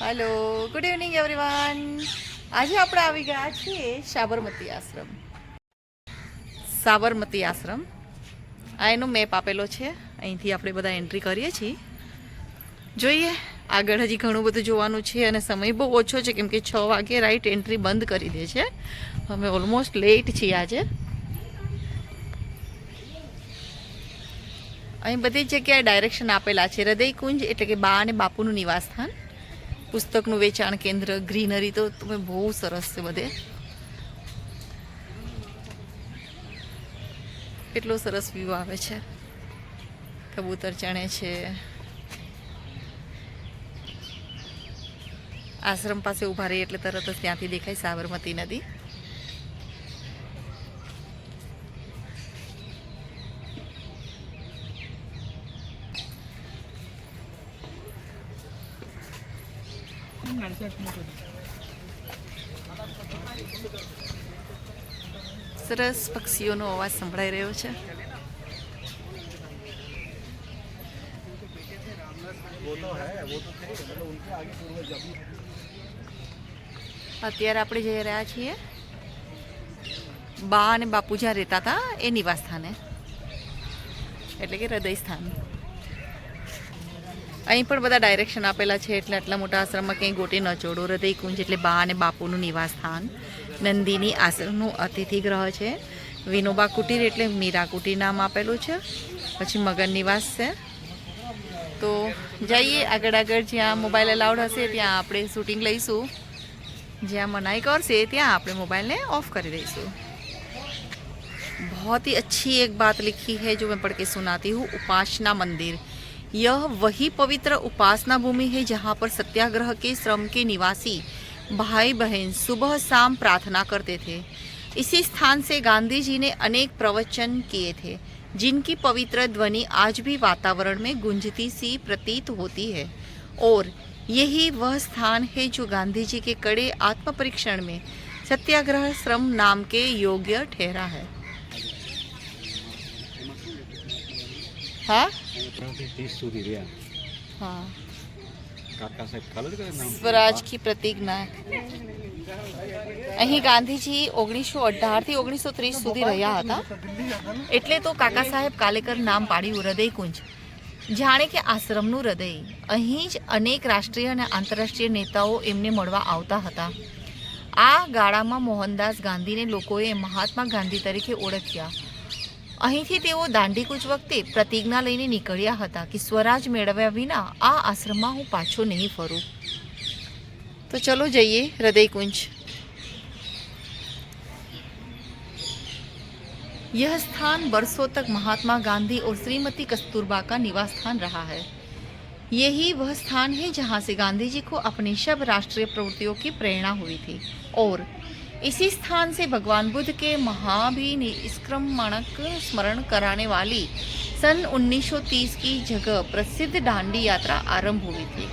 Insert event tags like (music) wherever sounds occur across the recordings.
Hello good evening everyone આજે આપણે આવી ગયા છીએ સાબરમતી આશ્રમ. સાબરમતી આશ્રમ. આ એનો મેપ આપેલો છે. અહીંથી આપણે બધા એન્ટ્રી કરીએ છીએ. જોઈએ, આગળ હજી ઘણું બધું જોવાનું છે અને સમય બહુ ઓછો છે, કેમ કે છ વાગે રાઈટ એન્ટ્રી બંધ કરી દે છે. અમે ઓલમોસ્ટ લેટ છીએ આજે. અહીં બધી જગ્યાએ ડાયરેક્શન આપેલા છે. હૃદયકુંજ એટલે કે બા અને બાપુનું નિવાસસ્થાન. પુસ્તકનું વેચાણ કેન્દ્ર, ગ્રીનરી તો તમે બહુ સરસ છે બધે. કેટલો સરસ વ્યૂ આવે છે. કબૂતર ચણે છે. આશ્રમ પાસે ઊભા રહીએ એટલે તરત જ ત્યાંથી દેખાય સાબરમતી નદી. સરસ પક્ષીઓનો અવાજ સંભળાઈ રહ્યો છે. અત્યારે આપણે જઈ રહ્યા છીએ. બા અને બાપુ જ્યાં રહેતા હતા એ નિવાસ સ્થાને. એટલે કે હૃદય સ્થાન અહીં પણ બધા ડાયરેક્શન આપેલા છે એટલે આટલા મોટા આશ્રમમાં કંઈ ગોટી ન જોડો હૃદય કુંજ એટલે બા અને બાપુનું નિવાસસ્થાન. નંદિની આશ્રમનું અતિથિ ગ્રહ છે. વિનોબા કુટીર એટલે મીરા કુટીર નામ આપેલું છે. પછી મગન નિવાસ છે. તો જઈએ આગળ આગળ. જ્યાં મોબાઈલ અલાઉડ હશે ત્યાં આપણે શૂટિંગ લઈશું. જ્યાં મનાઈ કરશે ત્યાં આપણે મોબાઈલને ઓફ કરી દઈશું. બહુ ही अच्छी एक बात लिखी है जो मैं पढ़ के सुनाती हूँ उपासना यह वही पवित्र उपासना भूमि है जहाँ पर सत्याग्रह के श्रम के निवासी भाई बहन सुबह शाम प्रार्थना करते थे। इसी स्थान से गांधी जी ने अनेक प्रवचन किए थे, जिनकी पवित्र ध्वनि आज भी वातावरण में गुंजती सी प्रतीत होती है। और यही वह स्थान है जो गांधी जी के कड़े आत्म परीक्षण में सत्याग्रह श्रम नाम के योग्य ठहरा है। हाँ? ત્રણથી ત્રીસ સુધી રહ્યા हाँ। કાકા સાહેબ ખબર કરે સ્વરાજ કી પ્રતિજ્ઞા અહીં ગાંધીજી ઓગણીસો અઢારથી ઓગણીસો ત્રીસ સુધી રહ્યા હતા એટલે તો કાકા સાહેબ કાલેકર નામ પાડ્યું હૃદયકુંજ જાણે કે આશ્રમનું હૃદય અહીં જ અનેક રાષ્ટ્રીય અને આંતરરાષ્ટ્રીય નેતાઓ એમને મળવા આવતા હતા આ ગાળામાં મોહનદાસ ગાંધીને લોકોએ મહાત્મા ગાંધી તરીકે ઓળખ્યા અહીંથી તેઓ દાંડીકૂચ વખતે પ્રતિજ્ઞા લઈને નીકળ્યા હતા કે સ્વરાજ મેળવ્યા વિના આ આશ્રમમાં હું પાછો નહીં ફરું તો ચલો જઈએ હૃદયકુંજ यह स्थान बरसों तक महात्मा गांधी और श्रीमती कस्तूरबा का निवास स्थान रहा है यही वह स्थान है जहाँ से गांधी जी को अपनी सब राष्ट्रीय प्रवृत्तियों की प्रेरणा हुई थी और इसी स्थान से भगवान बुद्ध के महाभिनिष्क्रमणक स्मरण कराने वाली सन 1930 की जगह प्रसिद्ध डांडी यात्रा आरंभ हुई थी।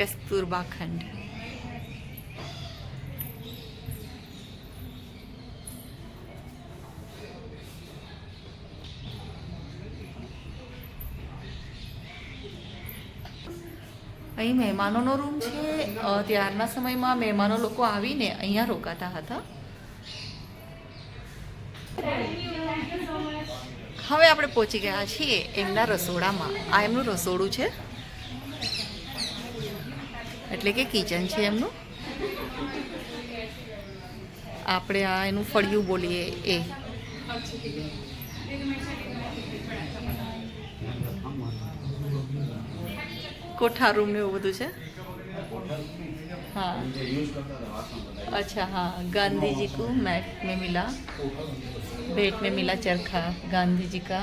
कस्तूरबा खंड। અહીં મહેમાનોનો રૂમ છે. ત્યારના સમયમાં મહેમાનો લોકો આવીને અહીંયા રોકાતા હતા. હવે આપણે પહોંચી ગયા છીએ એમના રસોડામાં. આ એમનું રસોડું છે. એટલે કે કિચન છે એમનું. આપણે આ એનું ફળિયું બોલીએ. એ. કોઠા રૂમ ને એવું બધું છે हाँ अच्छा हाँ गांधी जी को मैट में मिला भेंट में मिला चरखा गांधी जी का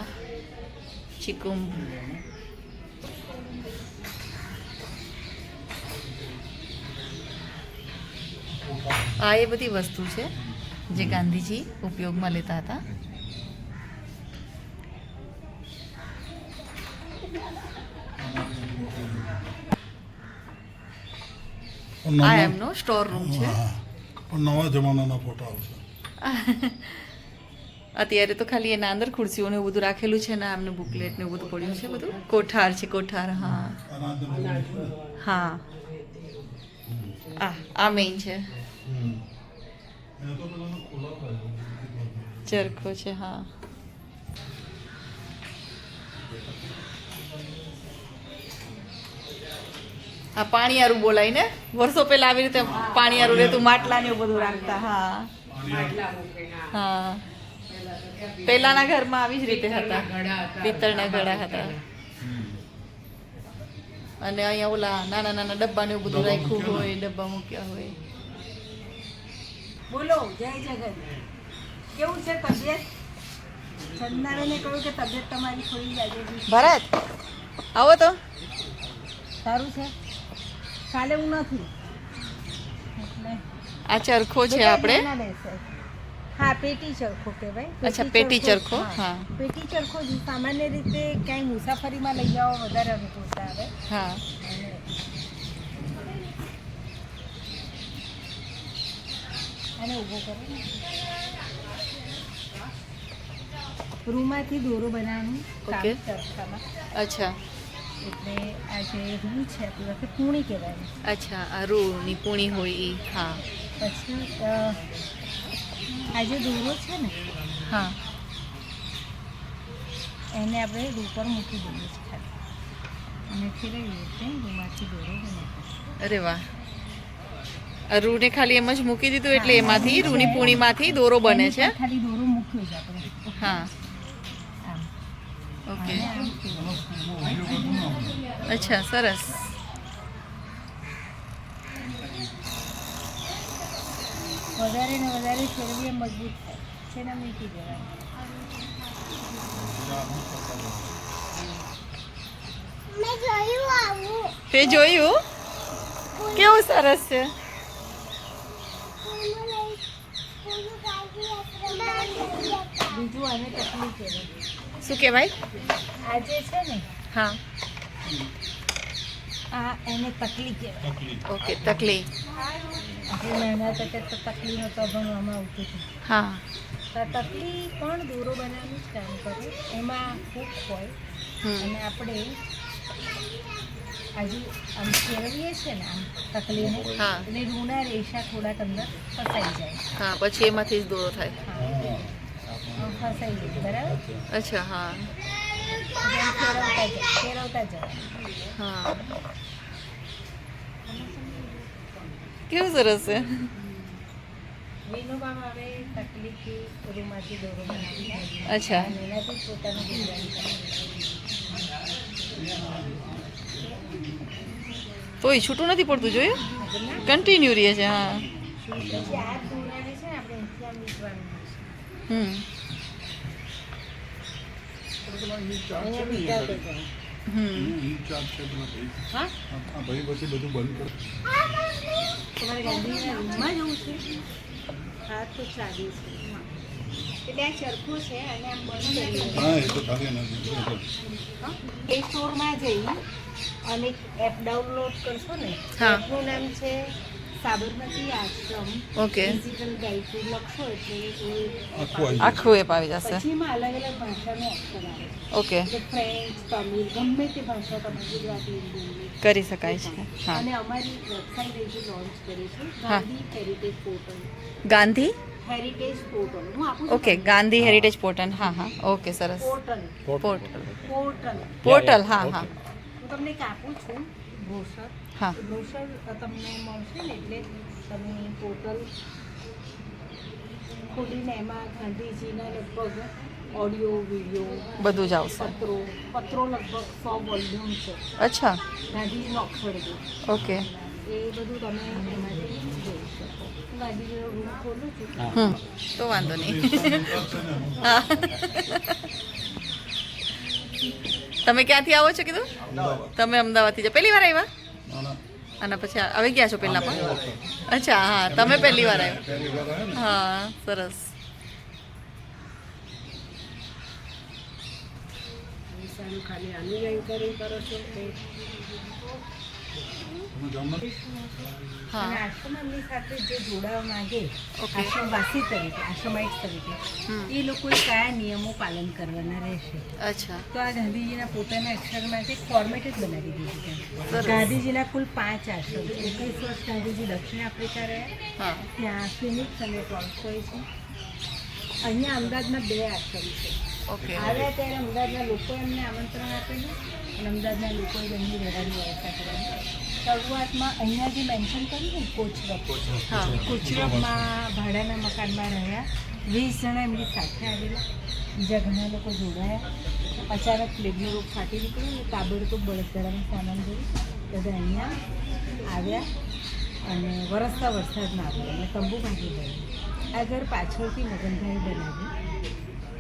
चिकुम આ એ બધી વસ્તુ છે જે ગાંધીજી ઉપયોગમાં લેતા હતા આ એમનો સ્ટોર રૂમ છે પણ નવા જમાનાના ફોટા આવશે. (laughs) અત્યારે તો ખાલી એના અંદર ખુરશીઓ ને એવું બધું રાખેલું છે ને આમને બુકલેટ ને બધું પડ્યું છે બધું. કોઠાર છે કોઠાર હા. હા. આ આ મેઇન છે. ચરખો છે હા. આ પાણીયારું બોલાય ને? વર્ષો પહેલા આવી રીતે પાણીયારું રહેતું માટલા ને એવું બધું રાખતા હા. હા. પહેલાના ઘરમાં આવી જ રીતે હતા. પિત્તળના ઘડા હતા. અને અહીંયા ઓલા નાના નાના ડબ્બા ને એવું બધું રાખ્યું હોય ડબ્બા મૂક્યા હોય. બોલો જય જગત કેવું છે તબિયત? ચંદનાબેને કહ્યું કે તબિયત તમારી થોડી જાજે ભરત આવો તો. સારું છે? કાલે હું નથી. એટલે આ ચરખો છે આપણે? હા પેટી ચરખો કહેવાય. અચ્છા, પેટી ચરખો, હા. પેટી ચરખો જ સામાન્ય રીતે ક્યાંય મુસાફરીમાં લઈ જવા વધારે અનુકૂળતા આવે. હા. અને ઊભો કરો. રૂમાંથી દોરો બનાવવાનું ઓકે. ચરખામાં. અચ્છા. એટલે આ જે રૂ છે આપણી વખતે પૂણી કહેવાય. અચ્છા આ રૂની પૂણી હોય એ હા. પછી આ જે દોરો છે ને હા. એને આપણે રૂ પર મૂકી દઈએ છીએ ખાલી. અને ફેરવીએ છીએ રૂમાંથી દોરો બને. અરે વાહ. આ રૂને ખાલી એમ જ મૂકી દીધું એટલે એમાંથી રૂની પૂણીમાંથી દોરો બને છે. ખાલી દોરો મૂક્યો છે આપણે. હા. ઓકે. અચ્છા સરસ. વધારે ને વધારે ફેરવીએ મજબૂત થાય. છે ને મીઠી તે જોયું? કેવું સરસ છે? બીજું આને તકલીફ કહેવાય શું કહેવાય? આ જે છે ને હા. આ એને તકલી કહેવાય ઓકે તકલી આપણે નાના હતા તો તકલીનો તો ભણવામાં આવતું હતું હા. તો તકલી પણ દોરો બનાવવાનું જ કામ કરે? એમાં હૂક હોય. અને આપણે આજુ આમ ફેરવીએ છીએ ને આમ તકલીને હા. એટલે રૂના રેશા થોડાક અંદર ફસાઈ જાય. હા પછી એમાંથી જ દોરો થાય. હા. ફસાઈ જાય બરાબર અચ્છા હા એટલે આમ ફેરવતા જાય ફેરવતા જાય હા કેવું સરસ છે વિનોબા હવે તકલીફથી રૂમાંથી દોરો બનાવી અચ્છા અને એનાથી જ પોતાનું ગુજરાન કરે તોય છૂટું નથી પડતું જોયું ના કન્ટિન્યુ રહે છે હા પછી છે ને છે. હા? ભાઈ પછી બધું બંધ કરો. તમારે ગાંધીના રૂમમાં જવું છે? હા તો ચાલી છે. આ ચરખો છે અને આમ બંધ હા એ તો ખાલી પ્લે સ્ટોરમાં જઈ અને એપ ડાઉનલોડ કરશો ને હા. એપનું નામ છે Sabarmati Ashram okay digital guide લખશો એટલે એ આખું એપ આવી જશે. પછી એમાં અલગ અલગ ભાષાનો ઓપ્શન આવે. ઓકે ફ્રેન્ચ તમિલ ગમે તે ભાષા તમે ગુજરાતી હિન્દી કરી શકાય છે. હા. અને અમારી વેબસાઇટ અહીંથી લોન્ચ કરી છે હા. Gandhi heritage portal Gandhi? Heritage portal હું આપું ઓકે ગાંધી. હેરિટેજ પોર્ટલ હા હા. ઓકે સરસ. પોર્ટલ પોર્ટલ પોર્ટલ પોર્ટલ હા હા. હું તમને એક આપું છું. બ્રોશર હા. બ્રોશર તમને મળશે ને એટલે તમે પોર્ટલ ખોલીને એમાં ગાંધીજીના લગભગ ઓડિયો વીડિયો બધું જ આવશે. પત્રો પત્રો લગભગ સો વોલ્યુમ છે. અચ્છા. ગાંધીજીનો અક્ષર છે. ઓકે. એ બધું તમે એમાંથી જોઈ શકો. ગાંધીજીનો રૂમ ખોલું છું. તો વાંધો નહીં. હા. તમે ક્યાંથી આવો છો કીધું? તમે અમદાવાદથી જ. પહેલી વાર આવ્યા? અને પછી આવી ગયા છો પહેલાં પણ? અચ્છા હા તમે પહેલી વાર આવ્યા. હા સરસ. ખાલી આની કરો છો અને આશ્રમ એમની સાથે જે જોડાવા માંગે આશ્રમવાસી તરીકે આશ્રમાઇટ તરીકે એ લોકોએ કયા નિયમો પાલન કરવાના રહેશે? અચ્છા. તો આ ગાંધીજીના પોતાના અક્ષર એક ફોર્મેટ જ બનાવી દીધું ગાંધીજીના કુલ પાંચ આશ્રમ છે. એકવીસ વર્ષ ગાંધીજી દક્ષિણ આફ્રિકા રહ્યા. ત્યાં ફિનિક્સ અને ટોલ્સ્ટોય છે. અહીંયા અમદાવાદમાં બે આશ્રમ છે. ઓકે. આવ્યા ત્યારે અમદાવાદના લોકો એમને આમંત્રણ આપેલું અને અમદાવાદના લોકોએ એમની રહેવાની વ્યવસ્થા કરેલી. શરૂઆતમાં અહીંયા જે મેન્શન કર્યું ને કોચરપ હા કોચરપમાં ભાડાના મકાનમાં રહ્યા. વીસ જણા એમની સાથે આવેલા. બીજા ઘણા લોકો જોડાયા. અચાનક પ્લેગનો રોગ ફાટી નીકળ્યો અને તાબડતોબ બળદગાડાનો સામાન જોયું બધા અહીંયા આવ્યા અને વરસતા વરસાદમાં આવ્યા. અને તંબુ બાંધી ગયો. આ ઘર પાછળથી મગનભાઈ બનાવ્યું.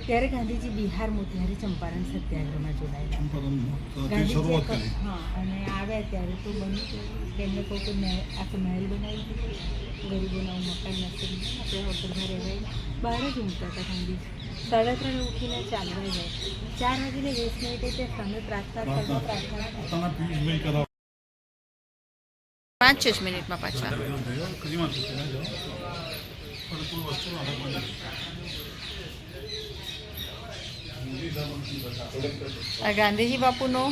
ત્યારે ગાંધીજી બિહાર મોતિહારી ચંપારણ સત્યાગ્રહમાં જોડાયેલા. ત્યાંથી ગાંધીજી શરૂઆત એક- કરી. હા અને આવ્યા ત્યારે તો બન્યું કે તેમને કહું કે મહેલ આખું મહેલ બનાવી દીધું ગરીબોના મકાન નથી આપણે હોટલમાં રહેવાય બહાર જ ઊંઘતા હતા ગાંધીજી. સાડા ત્રણે ઉઠીને ચાલવા જાય ચાર વાગીને વીસ મિનિટે તે સામે પ્રાર્થના કરવા પ્રાર્થના કરે. પોતાના પીસ ભાઈ કરાવ પાંચ જ મિનિટમાં પાછા. આ ગાંધીજી બાપુનો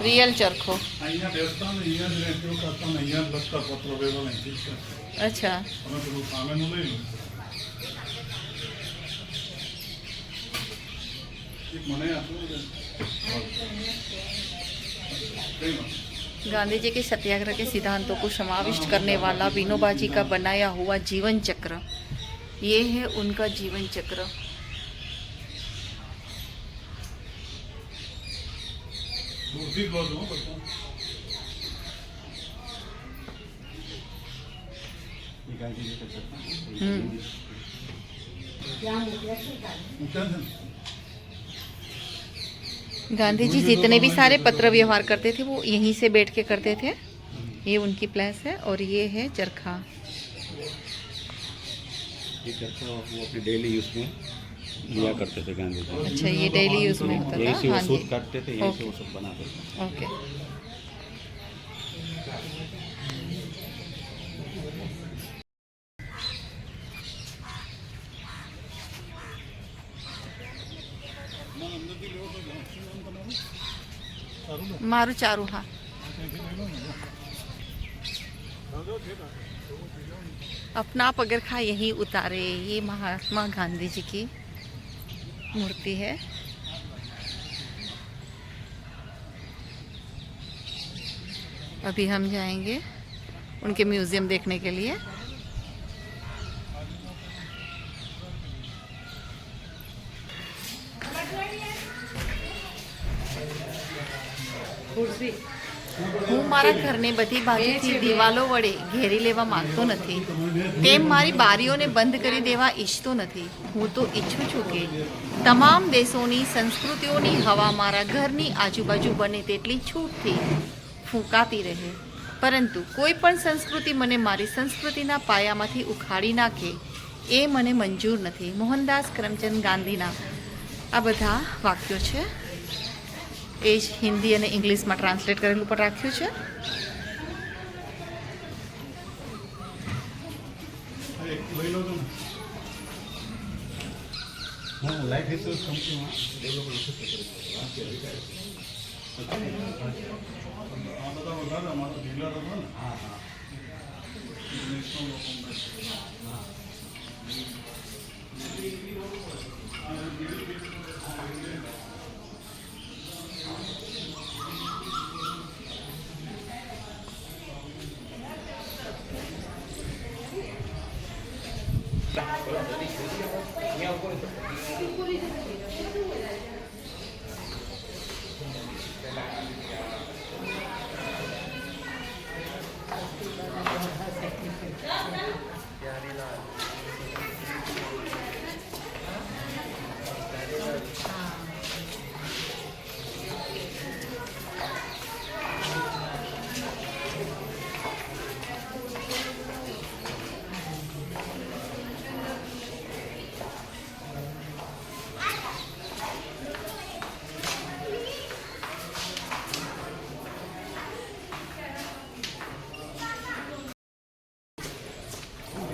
રિયલ ચરખો અહીંયા બેસતા ને અહીંયા જ રેન્ટિયો કરતા ને અહીંયા જ લખતા પત્ર વેલો નહીં ઠીક છે અચ્છા તમે પેલું સામેનું લઈ લો એક મને આપવું છે કઈ વાત गांधी जी के सत्याग्रह के सिद्धांतों को समाविष्ट करने वाला विनोबा जी का बनाया हुआ जीवन चक्र ये है उनका जीवन चक्र उसी ब्लाउज में बच्चों गांधी जी जितने भी सारे पत्र व्यवहार करते थे वो यहीं से बैठ के करते थे। ये उनकी प्लेस है और ये है चरखा। ये चरखा वो अपने डेली यूज़ में लिया करते थे गांधी जी। अच्छा ये डेली यूज़ में होता था? यही हाँ सूट वो काटते थे यही से वो सब बनाते थे। ओके मारू चारू हाँ। अपना पगरखा यही उतारे ये महात्मा गांधी जी की मूर्ति है अभी हम जाएंगे उनके म्यूज़ियम देखने के लिए મારા ઘરને બધી બાજુથી દિવાલો વડે ઘેરી લેવા માંગતો નથી. તેમ મારી બારીઓને બંધ કરી દેવા ઈચ્છતો નથી. હું તો ઈચ્છું છું કે તમામ દેશોની સંસ્કૃતિઓની હવા મારા ઘરની આજુબાજુ બને તેટલી છૂટથી ફૂંકાતી રહે. પરંતુ કોઈ પણ સંસ્કૃતિ મને મારી સંસ્કૃતિના પાયામાંથી ઉખાડી નાખે એ મને મંજૂર નથી. મોહનદાસ કરમચંદ ગાંધીના આ બધા વાક્યો છે. એ જ હિન્દી અને ઇંગ્લિશમાં ટ્રાન્સલેટ કરેલું પણ રાખ્યું છે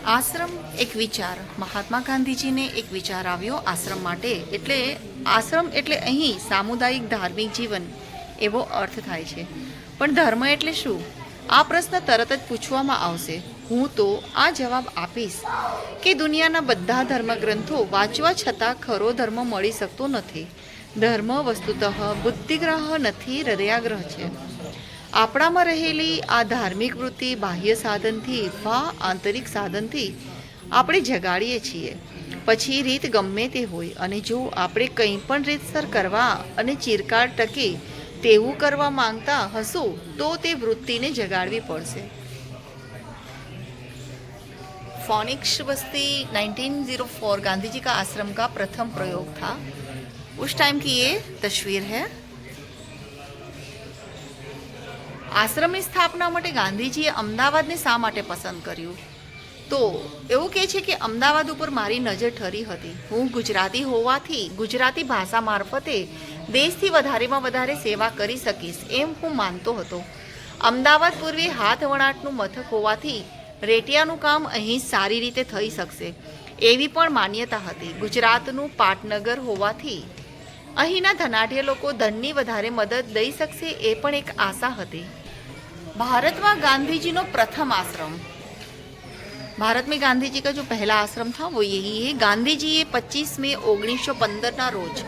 આશ્રમ એક વિચાર. મહાત્મા ગાંધીજીને એક વિચાર આવ્યો આશ્રમ માટે. એટલે આશ્રમ એટલે અહીં સામુદાયિક ધાર્મિક જીવન, એવો અર્થ થાય છે. પણ ધર્મ એટલે શું? આ પ્રશ્ન તરત જ પૂછવામાં આવશે. હું તો આ જવાબ આપીશ કે દુનિયાના બધા ધર્મગ્રંથો વાંચવા છતાં ખરો ધર્મ મળી શકતો નથી. ધર્મ વસ્તુતઃ બુદ્ધિગ્રહ નથી, હૃદયાગ્રહ છે. આપણામાં રહેલી આ ધાર્મિક વૃત્તિ બાહ્ય સાધનથી વા આંતરિક સાધનથી આપણે જગાડીએ છીએ પછી રીત ગમે તે હોય અને જો આપણે કંઈ પણ રીતસર કરવા અને ચિરકાળ ટકે તેવું કરવા માંગતા હશો તો તે વૃત્તિને જગાડવી પડશે फोनिक्स बस्ती 1904 गांधी जी का आश्रम का प्रथम प्रयोग था उस टाइम की ये तस्वीर है આશ્રમની સ્થાપના માટે ગાંધીજીએ અમદાવાદને શા માટે પસંદ કર્યું? તો એવું કહે છે કે અમદાવાદ ઉપર મારી નજર ઠરી હતી. હું ગુજરાતી હોવાથી ગુજરાતી ભાષા મારફતે દેશથી વધારેમાં વધારે સેવા કરી શકીશ એમ હું માનતો હતો. અમદાવાદ પૂર્વે હાથ વણાટનું મથક હોવાથી રેટિયાનું કામ અહીં સારી રીતે થઈ શકશે એવી પણ માન્યતા હતી. ગુજરાતનું પાટનગર હોવાથી અહીંના ધનાઢ્ય લોકો ધનની વધારે મદદ દઈ શકશે એ પણ એક આશા હતી. भारत में गांधी जी नो प्रथम आश्रम भारत में गांधी जी का जो पहला आश्रम था वो यही है गांधी जी એ પચીસ મે ઓગણીસો પંદરના રોજ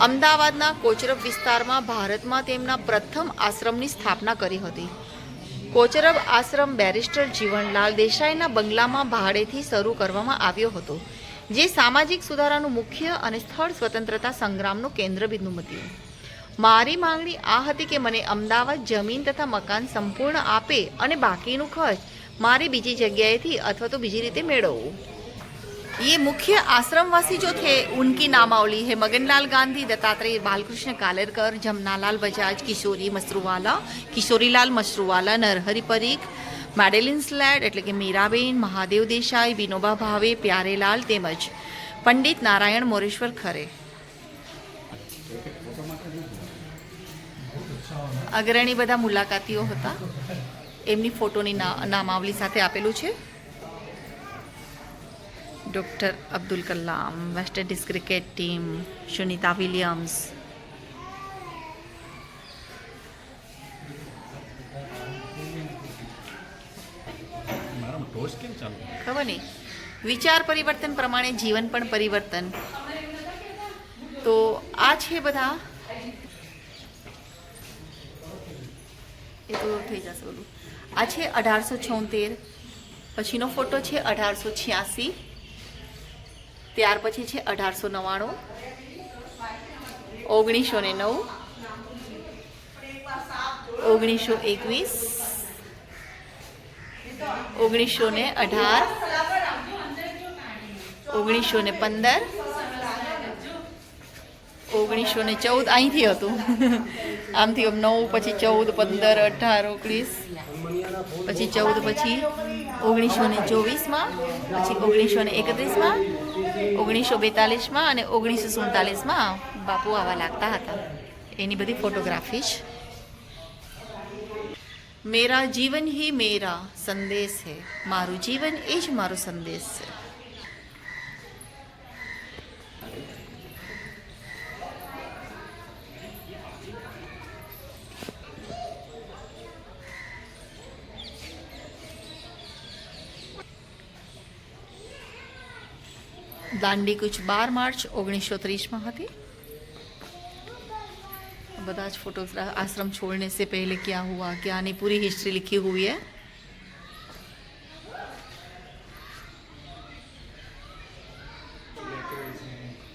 અમદાવાદના કોચરબ વિસ્તારમાં ભારતમાં તેમના પ્રથમ આશ્રમની સ્થાપના કરી હતી કોચરબ આશ્રમ બેરિસ્ટર જીવનલાલ દેસાઈના બંગલામાં ભાડેથી શરૂ કરવામાં આવ્યો હતો જે સામાજિક સુધારાનું મુખ્ય અને સ્થળ સ્વતંત્રતા સંગ્રામનું કેન્દ્રબિંદુ હતું મારી માંગણી આ હતી કે મને અમદાવાદ જમીન તથા મકાન સંપૂર્ણ આપે અને બાકીનું ખર્ચ મારે બીજી જગ્યાએથી અથવા તો બીજી રીતે મેળવવું ये મુખ્ય આશ્રમવાસી જો થે, ઉનકી નામાવલી है મગનલાલ ગાંધી, દત્તાત્રેય બાલકૃષ્ણ કાલેરકર, જમનાલાલ બજાજ, કિશોરી मसरूवाला કિશોરીલાલ मसरूवाला નરહરી પરીખ, મેડેલિન સ્લેડ એટલે કે મીરાબેન, મહાદેવ દેસાઈ, વિનોબા ભાવે, પ્યારેલાલ તેમજ પંડિત નારાયણ મોરેશ્વર ખરે. અગ્રણી બધા મુલાકાતીઓ હતા. એમની ફોટોની નામાવલી સાથે આપેલું છે. Doctor Abdul Kalam West Indies cricket team Sunita Williams. ખબર નહીં. વિચાર પરિવર્તન પ્રમાણે જીવન પણ પરિવર્તન. તો આ છે બધા એ તો થઈ જશે બધું. આ છે અઢારસો છોતેર, પછીનો ફોટો છે અઢારસો છ્યાસી, ત્યાર પછી છે અઢારસો નવ્વાણું, ઓગણીસો ને નવ, ઓગણીસો એકવીસ, ઓગણીસો ને અઢાર, ઓગણીસો ને પંદર ઓગણીસો ને ચૌદ અહીંથી હતું. આમથી આમ નવ, પછી ચૌદ, પંદર, અઢાર, ઓગણીસ, પછી ચૌદ, પછી ઓગણીસો ને ચોવીસમાં, પછી ઓગણીસો ને એકત્રીસમાં, ઓગણીસો બેતાલીસમાં અને ઓગણીસો સુડતાલીસમાં બાપુ આવા લાગતા હતા. એની બધી ફોટોગ્રાફી જ. મેરા જીવન હી મેરા સંદેશ હે. મારું જીવન એ જ મારો સંદેશ છે. દાંડી કુચ બાર માર્ચ ઓગણીસો ત્રીસમાં હતી બધા જ फोटोज आश्रम छोड़ने से पहले क्या हुआ क्या नहीं पूरी हिस्ट्री लिखी हुई है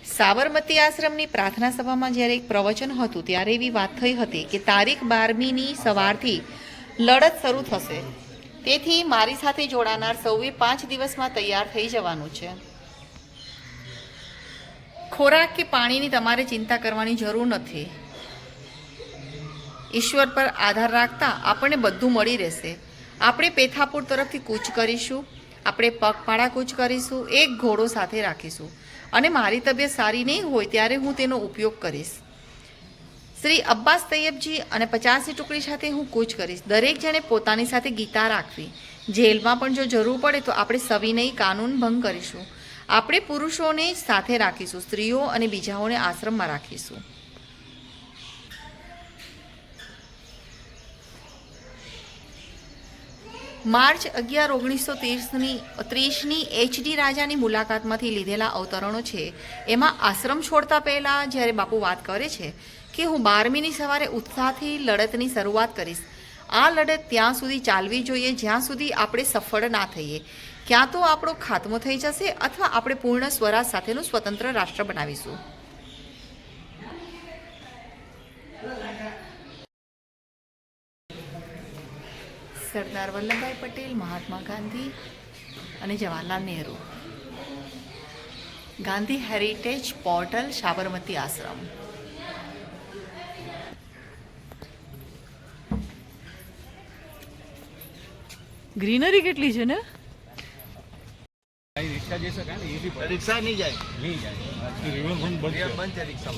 સાબરમતી આશ્રમની પ્રાર્થના સભામાં જ્યારે એક પ્રવચન હતું ત્યારે એવી વાત થઈ હતી કે તારીખ બારમીની સવારથી લડત શરૂ થશે તેથી મારી સાથે જોડાનાર સૌએ પાંચ દિવસમાં તૈયાર થઈ જવાનું છે ખોરાક કે પાણીની તમારે ચિંતા કરવાની જરૂર નથી. ઈશ્વર પર આધાર રાખતા આપણને બધું મળી રહેશે. આપણે પેથાપુર તરફથી કૂચ કરીશું, આપણે પગપાળા કૂચ કરીશું, એક ઘોડો સાથે રાખીશું. અને મારી તબિયત સારી નહીં હોય ત્યારે હું તેનો ઉપયોગ કરીશ. શ્રી અબ્બાસ તૈયબજી અને પચાસની ટુકડી સાથે હું કૂચ કરીશ. દરેક જણે પોતાની સાથે ગીતા રાખવી. જેલમાં પણ જો જરૂર પડે તો આપણે સવિનય કાનૂન ભંગ કરીશું. આપણે પુરુષોને જ સાથે રાખીશું, સ્ત્રીઓ અને બીજાઓને આશ્રમમાં રાખીશું. માર્ચ અગિયાર ઓગણીસો ત્રીસની ત્રીસની એચડી રાજાની મુલાકાતમાંથી લીધેલા અવતરણો છે. એમાં આશ્રમ છોડતા પહેલાં જ્યારે બાપુ વાત કરે છે કે હું બારમીની સવારે ઉત્સાહથી લડતની શરૂઆત કરીશ આ લડત ત્યાં સુધી ચાલવી જોઈએ, જ્યાં સુધી આપણે સફળ ના થઈએ. ક્યાં તો આપણો ખાત્મો થઈ જશે અથવા આપણે પૂર્ણ સ્વરાજ સાથેનું સ્વતંત્ર રાષ્ટ્ર બનાવીશું. સરદાર વલ્લભભાઈ પટેલ, મહાત્મા ગાંધી અને Jawaharlal Nehru. Gandhi heritage portal Sabarmati Ashram. Greenery કેટલી છે ને? રિક્ષા નહીં જાય. નહીં જાય. બંધ છે. રિક્ષા